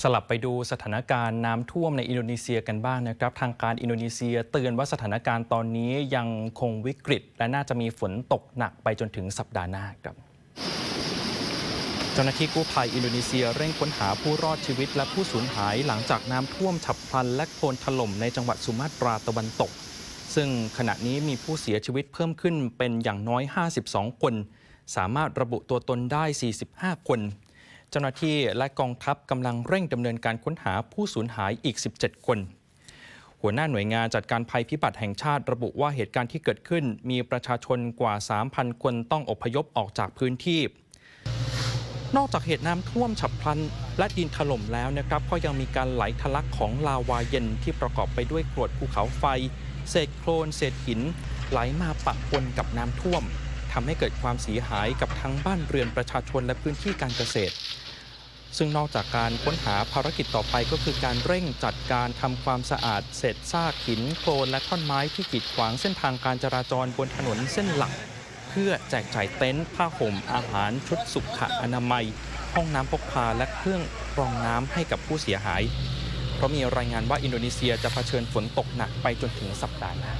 สลับไปดูสถานการณ์น้ำท่วมในอินโดนีเซียกันบ้างนะครับ ทางการอินโดนีเซียเตือนว่าสถานการณ์ตอนนี้ยังคงวิกฤต และน่าจะมีฝนตกหนักไปจนถึงสัปดาห์หน้าครับเจ้าหน้าที่กู้ภัยอินโดนีเซียเร่งค้นหาผู้รอดชีวิตและผู้สูญหายหลังจากน้ำท่วมฉับพลันและโคลนถล่มในจังหวัดสุมาตราตะวันตก ซึ่งขณะนี้มีผู้เสียชีวิตเพิ่มขึ้นเป็นอย่างน้อย 52 คน สามารถระบุตัวตนได้ 45 คน เจ้าหน้าที่และกองทัพกำลังเร่งดำเนินการค้นหาผู้สูญหายอีก 17 คน หัวหน้าหน่วยงานจัดการภัยพิบัติแห่งชาติระบุว่าเหตุการณ์ที่เกิดขึ้น มีประชาชนกว่า 3,000 คนต้องอพยพออกจากพื้นที่ นอกจากเหตุน้ำท่วมฉับพลัน และดินถล่มแล้วนะครับก็ยังมีการไหลทะลักของลาวาเย็นที่ประกอบไปด้วยกรวดภูเขาไฟ เศษโคลน เศษหิน ไหลมาปะปนกับน้ำท่วมทำให้เกิดความเสียหายกับทั้งบ้านเรือนประชาชนและพื้นที่การเกษตร ซึ่งนอกจากการค้นหาภารกิจต่อไปก็คือการเร่งจัดการทำความสะอาดเศษซากหินโคลนและท่อนไม้ที่กีดขวางเส้นทางการจราจรบนถนนเส้นหลัก เพื่อแจกจ่ายเต็นท์ผ้าห่มอาหารชุดสุขอนามัย ห้องน้ำพกพาและเครื่องกรองน้ำให้กับผู้เสียหาย เพราะมีรายงานว่าอินโดนีเซียจะเผชิญฝนตกหนักไปจนถึงสัปดาห์หน้า